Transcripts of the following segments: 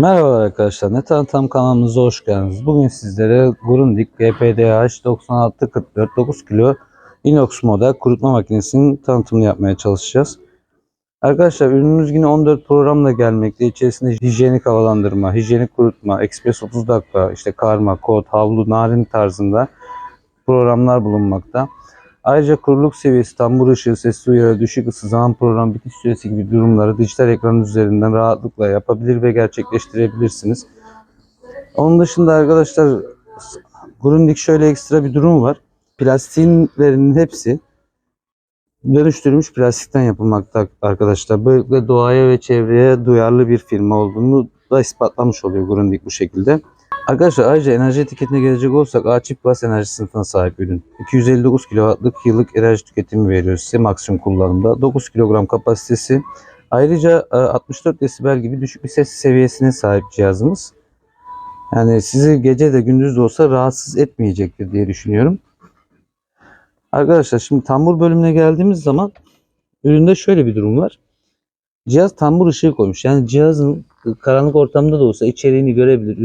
Merhaba arkadaşlar, Ne Tanıtam kanalımıza hoş geldiniz. Bugün sizlere Grundig GPDH 9644 9 kilo inox model kurutma makinesinin tanıtımını yapmaya çalışacağız. Arkadaşlar ürünümüz yine 14 programla gelmekte. İçerisinde hijyenik havalandırma, hijyenik kurutma, ekspres 30 dakika, işte karma, kod, havlu, narin tarzında programlar bulunmakta. Ayrıca kuruluk seviyesi, tambur ışığı, ses uyarı, düşük ısı, zaman program bitiş süresi gibi durumları dijital ekran üzerinden rahatlıkla yapabilir ve gerçekleştirebilirsiniz. Onun dışında arkadaşlar Grundig şöyle ekstra bir durum var. Plastiğinlerinin hepsi dönüştürülmüş plastikten yapılmakta arkadaşlar. Böylelikle doğaya ve çevreye duyarlı bir firma olduğunu da ispatlamış oluyor Grundig bu şekilde. Arkadaşlar ayrıca enerji etiketine gelecek olursak A çift bas enerji sınıfına sahip ürün. 259 kW'lık yıllık enerji tüketimi veriyor size maksimum kullanımda. 9 kilogram kapasitesi. Ayrıca e, 64 desibel gibi düşük bir ses seviyesine sahip cihazımız. Yani sizi gece de gündüz de olsa rahatsız etmeyecektir diye düşünüyorum. Arkadaşlar şimdi tambur bölümüne geldiğimiz zaman üründe şöyle bir durum var. Cihaz tambur ışığı koymuş. Yani cihazın karanlık ortamda da olsa içeriğini görebilir.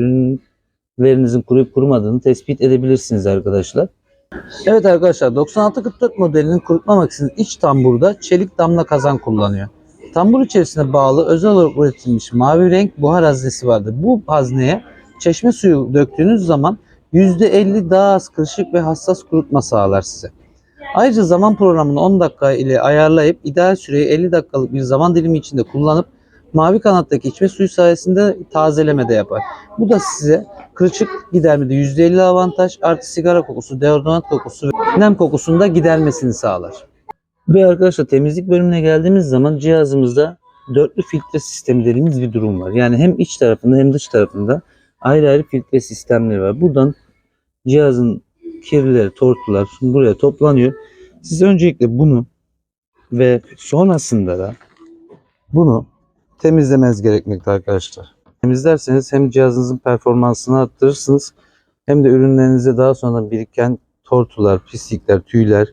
Ürünlerinizin kuruyup kurumadığını tespit edebilirsiniz arkadaşlar. Evet arkadaşlar 9644 modelinin kurutma makinesinin iç tamburda çelik damla kazan kullanıyor. Tambur içerisine bağlı özel olarak üretilmiş mavi renk buhar haznesi vardır. Bu hazneye çeşme suyu döktüğünüz zaman %50 daha az kırışık ve hassas kurutma sağlar size. Ayrıca zaman programını 10 dakika ile ayarlayıp ideal süreyi 50 dakikalık bir zaman dilimi içinde kullanıp mavi kanattaki içme suyu sayesinde tazeleme de yapar. Bu da size kırışık gidermede %50 avantaj artı sigara kokusu, deodorant kokusu ve nem kokusunu da gidermesini sağlar. Ve arkadaşlar temizlik bölümüne geldiğimiz zaman cihazımızda dörtlü filtre sistemi dediğimiz bir durum var. Yani hem iç tarafında hem dış tarafında ayrı ayrı filtre sistemleri var. Buradan cihazın kirlileri, tortular buraya toplanıyor. Siz öncelikle bunu ve sonrasında da bunu temizlemeniz gerekmekte arkadaşlar. Temizlerseniz hem cihazınızın performansını arttırırsınız hem de ürünlerinize daha sonra biriken tortular, pislikler, tüyler,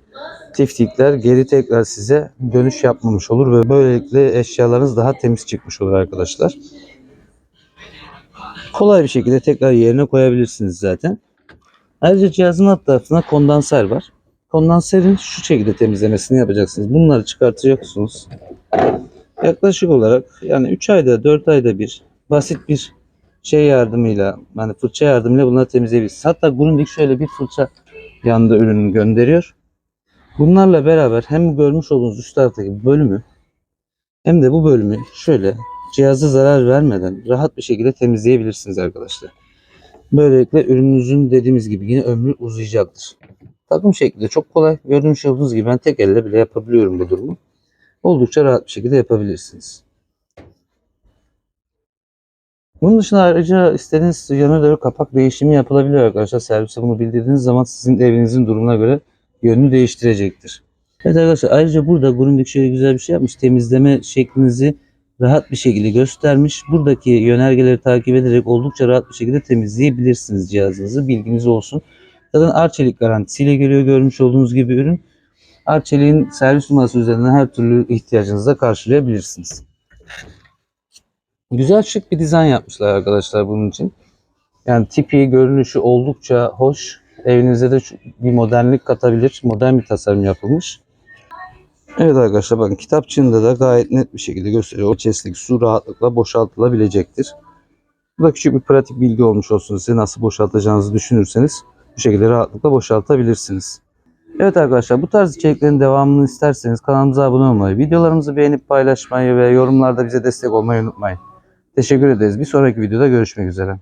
tiftikler geri tekrar size dönüş yapmamış olur ve böylelikle eşyalarınız daha temiz çıkmış olur arkadaşlar. Kolay bir şekilde tekrar yerine koyabilirsiniz zaten. Ayrıca cihazın alt tarafında kondanser var. Kondanserin şu şekilde temizlemesini yapacaksınız. Bunları çıkartacaksınız. Yaklaşık olarak yani 3 ayda 4 ayda bir basit bir şey yardımıyla yani fırça yardımıyla bunları temizleyebilirsiniz. Hatta Grundig şöyle bir fırça yanında ürünü gönderiyor. Bunlarla beraber hem görmüş olduğunuz üst taraftaki bölümü hem de bu bölümü şöyle cihaza zarar vermeden rahat bir şekilde temizleyebilirsiniz arkadaşlar. Böylelikle ürününüzün dediğimiz gibi yine ömrü uzayacaktır. Takım şekli de çok kolay. Gördüğünüz olduğunuz gibi ben tek elle bile yapabiliyorum bu durumu. Oldukça rahat bir şekilde yapabilirsiniz. Bunun dışında ayrıca istediğiniz yöne göre kapak değişimi yapılabilir arkadaşlar. Servise bunu bildirdiğiniz zaman sizin evinizin durumuna göre yönünü değiştirecektir. Evet arkadaşlar ayrıca burada Grundig şöyle güzel bir şey yapmış. Temizleme şeklinizi rahat bir şekilde göstermiş. Buradaki yönergeleri takip ederek oldukça rahat bir şekilde temizleyebilirsiniz cihazınızı. Bilginiz olsun. Zaten Arçelik garantisiyle geliyor görmüş olduğunuz gibi ürün. Arçelik'in servis numarası üzerinden her türlü ihtiyacınızı da karşılayabilirsiniz. Güzel şık bir dizayn yapmışlar arkadaşlar bunun için. Yani tipi, görünüşü oldukça hoş. Evinize de bir modernlik katabilir. Modern bir tasarım yapılmış. Evet arkadaşlar bakın kitapçığında da gayet net bir şekilde gösteriyor. O içerisindeki su rahatlıkla boşaltılabilecektir. Bu da küçük bir pratik bilgi olmuş olsun size nasıl boşaltacağınızı düşünürseniz bu şekilde rahatlıkla boşaltabilirsiniz. Evet arkadaşlar bu tarz içeriklerin devamını isterseniz kanalımıza abone olmayı, videolarımızı beğenip paylaşmayı ve yorumlarda bize destek olmayı unutmayın. Teşekkür ederiz. Bir sonraki videoda görüşmek üzere.